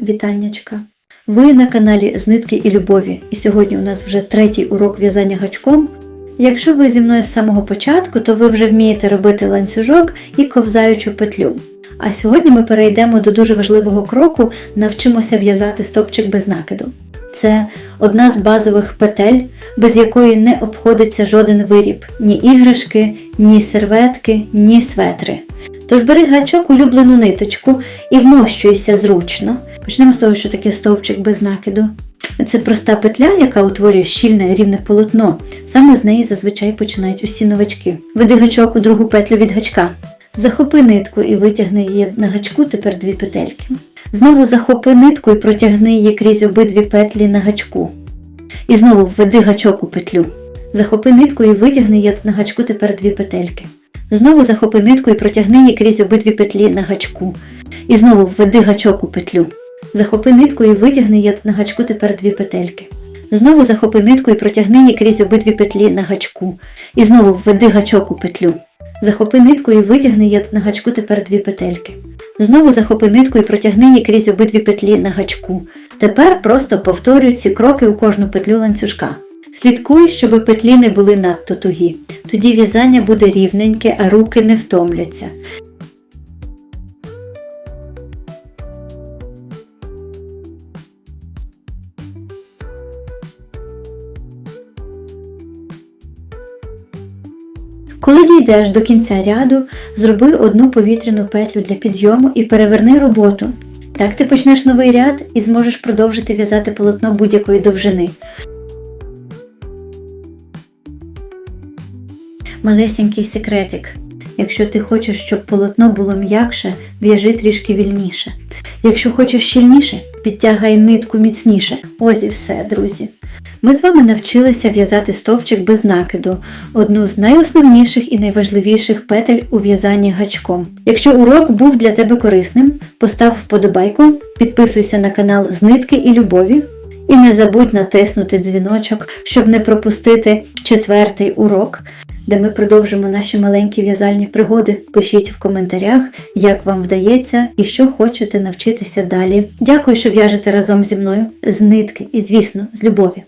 Вітаннячка! Ви на каналі з нитки і любові, і сьогодні у нас вже третій урок в'язання гачком. Якщо ви зі мною з самого початку, то ви вже вмієте робити ланцюжок і ковзаючу петлю. А сьогодні ми перейдемо до дуже важливого кроку навчимося в'язати стопчик без накиду. Це одна з базових петель, без якої не обходиться жоден виріб, ні іграшки, ні серветки, ні светри. Тож бери гачок улюблену ниточку і вмощуйся зручно. Почнемо з того, що таке стовпчик без накиду. Це проста петля, яка утворює щільне рівне полотно. Саме з неї зазвичай починають усі новачки. Веди гачок у другу петлю від гачка. Захопи нитку і витягни її на гачку тепер дві петельки. Знову захопи нитку і протягни її крізь обидві петлі на гачку. І знову введи гачок у петлю. Захопи нитку і витягни її на гачку тепер дві петельки. Знову захопи нитку і протягни її крізь обидві петлі на гачку. І знову введи гачок у петлю. Захопи нитку і витягни її на гачку тепер дві петельки. Знову захопи нитку і протягни її крізь обидві петлі на гачку. І знову введи гачок у петлю. Захопи нитку і витягни її на гачку тепер дві петельки. Знову захопи нитку і протягни її крізь обидві петлі на гачку. Тепер просто повторюй ці кроки у кожну петлю ланцюжка. Слідкуй, щоб петлі не були надто тугі. Тоді в'язання буде рівненьке, а руки не втомляться. Коли дійдеш до кінця ряду, зроби одну повітряну петлю для підйому і переверни роботу. Так ти почнеш новий ряд і зможеш продовжити в'язати полотно будь-якої довжини. Малесенький секретик. Якщо ти хочеш, щоб полотно було м'якше, в'яжи трішки вільніше. Якщо хочеш щільніше, підтягай нитку міцніше. Ось і все, друзі. Ми з вами навчилися в'язати стовпчик без накиду, одну з найосновніших і найважливіших петель у в'язанні гачком. Якщо урок був для тебе корисним, постав вподобайку, підписуйся на канал з нитки і любові. І не забудь натиснути дзвіночок, щоб не пропустити четвертий урок, де ми продовжимо наші маленькі в'язальні пригоди. Пишіть в коментарях, як вам вдається і що хочете навчитися далі. Дякую, що в'яжете разом зі мною з нитки і, звісно, з любові.